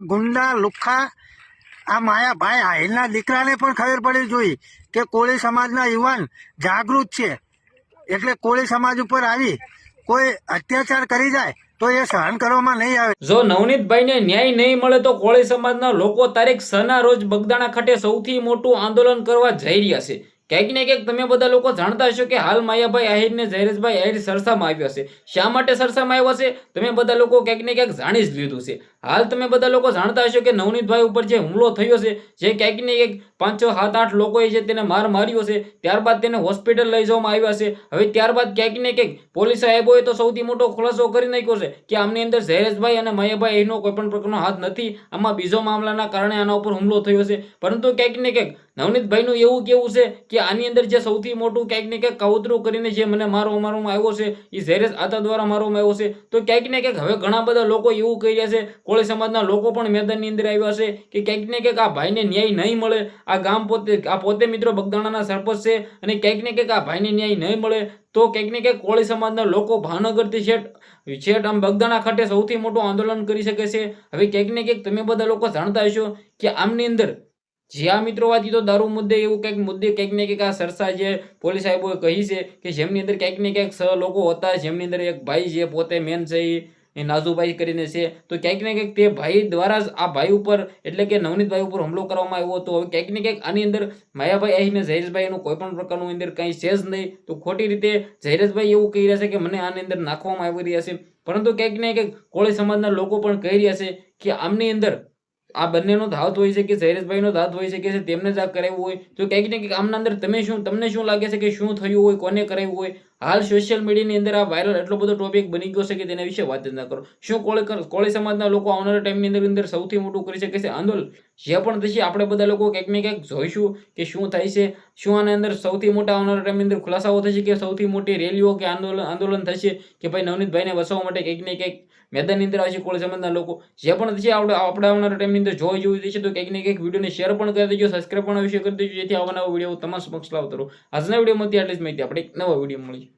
ગુંડા લુખ્ખા આ માયાભાઈ આહિરના દીકરાને પણ ખબર પડવી જોઈએ કે કોળી સમાજના યુવાન જાગૃત છે. એટલે કોળી સમાજ ઉપર આવી કોઈ અત્યાચાર કરી જાય તો એ સહન કરવામાં નહીં આવે. જો નવનીતભાઈને ન્યાય નહીં મળે તો કોળી સમાજના લોકો તારીખ સના રોજ બગદાણા ખાતે સૌથી મોટું આંદોલન કરવા જઈ રહ્યા છે. ક્યાંક ને ક્યાંક તમે બધા લોકો જાણતા હશો કે હાલ માયાભાઈ આહિર ને જયરેશભાઈ આહિર સરસામાં આવ્યો છે. શા માટે સરસામાં આવ્યો છે? તમે બધા લોકો ક્યાંક ને ક્યાંક જાણી જ લીધું છે. હાલ તમે બધા લોકો જાણતા હશો કે નવનીતભાઈ ઉપર જે હુમલો થયો છે, જે ક્યાંક ને ક્યાંક પાંચ, છ, સાત, આઠ લોકોએ જે તેને માર માર્યો છે, ત્યારબાદ તેને હોસ્પિટલ લઈ જવામાં આવ્યા છે. હવે ત્યારબાદ ક્યાંક ને ક્યાંક પોલીસ સાહેબોએ તો સૌથી મોટો ખુલાસો કરી નાખ્યો છે કે આમની અંદર જયરેશભાઈ અને માયાભાઈ એનો કોઈ પણ પ્રકારનો હાથ નથી. આમાં બીજો મામલાના કારણે આના ઉપર હુમલો થયો છે. પરંતુ ક્યાંક ને ક્યાંક નવનીતભાઈનું એવું કેવું છે કે આની અંદર જે સૌથી મોટું ક્યાંક ને ક્યાંક કાવતરું કરીને જે મને મારો મારવામાં આવ્યો છે એ ઝેરેસ આતા દ્વારા મારવામાં આવ્યો છે. તો ક્યાંક ને ક્યાંક હવે ઘણા બધા લોકો એવું કહી રહ્યા છે, કોળી સમાજના લોકો પણ મેદાનની અંદર આવ્યા છે કે ક્યાંક ને ક્યાંક આ ભાઈને ન્યાય નહીં મળે, આ ગામ પોતે, આ પોતે મિત્રો બગદાણાના સરપંચ છે અને ક્યાંક ને ક્યાંક આ ભાઈને ન્યાય નહીં મળે, તો ક્યાંક ને ક્યાંક કોળી સમાજના લોકો ભાવનગરથી છેટ છેટ આમ બગદાણા ખાતે સૌથી મોટું આંદોલન કરી શકે છે. હવે ક્યાંક ને ક્યાંક તમે બધા લોકો જાણતા હશો કે આમની અંદર જે આ મિત્રો વાતી તો દારૂ મુદ્દે એવું કંઈક મુદ્દે કંઈક ને કંઈક આ સરસા જે પોલીસ સાહેબોએ કહી છે કે જેમની અંદર કંઈક ને ક્યાંક સ લોકો હતા, જેમની અંદર એક ભાઈ જે પોતે મેન છે એ નાઝુભાઈ કરીને છે. તો ક્યાંક ને ક્યાંક તે ભાઈ દ્વારા જ આ ભાઈ ઉપર, એટલે કે નવનીતભાઈ ઉપર હુમલો કરવામાં આવ્યો હતો. હવે ક્યાંક ને ક્યાંક આની અંદર માયાભાઈ આહીને જયરેશભાઈ એનું કોઈ પણ પ્રકારનું અંદર કંઈ છે જ નહીં. તો ખોટી રીતે જયરેશભાઈ એવું કહી રહ્યા છે કે મને આની અંદર નાખવામાં આવી રહ્યા છે. પરંતુ ક્યાંક ને ક્યાંક કોળી સમાજના લોકો પણ કહી રહ્યા છે કે આમની અંદર આ બંનેનો ધાત હોય છે કે જયરેશભાઈનો ધાત હોય છે કે તેમને જ આ કરાવ્યું હોય? તો કંઈક ને કંઈક આમના અંદર તમે શું, તમને શું લાગે છે કે શું થયું હોય, કોને કરાવ્યું હોય? હાલ સોશિયલ મીડિયાની અંદર આ વાયરલ એટલો બધો ટોપિક બની ગયો છે કે તેના વિશે વાત જ ના કરો. શું કોળી કોળી સમાજના લોકો આવનારા ટાઈમની અંદર અંદર સૌથી મોટું કરી શકે છે આંદોલન? જે પણ થશે આપણે બધા લોકો ક્યાંક ને ક્યાંક જોઈશું કે શું થાય છે, શું આની અંદર સૌથી મોટા આવનારા ટાઈમની અંદર ખુલાસાઓ થશે કે સૌથી મોટી રેલીઓ કે આંદોલન આંદોલન થશે કે ભાઈ નવનીતભાઈને વસાવવા માટે કંઈક કંઈક મેદાનની અંદર આવશે કોળી સમાજના લોકો. જે પણ થશે આપણે આપણે આવનારા ટાઈમની અંદર જોઈ જોઈ થશે તો કંઈક ને કંઈક વિડીયોને શેર પણ કરી દેજો સબસ્ક્રાઈબ પણ અવશ્ય કરી દેજો, જેથી આવવાના વીડિયો તમારા સમક્ષ લાવતો રહો. આજના વિડીયોમાંથી આટલી જ માહિતી. આપણે એક નવા વીડિયો મળી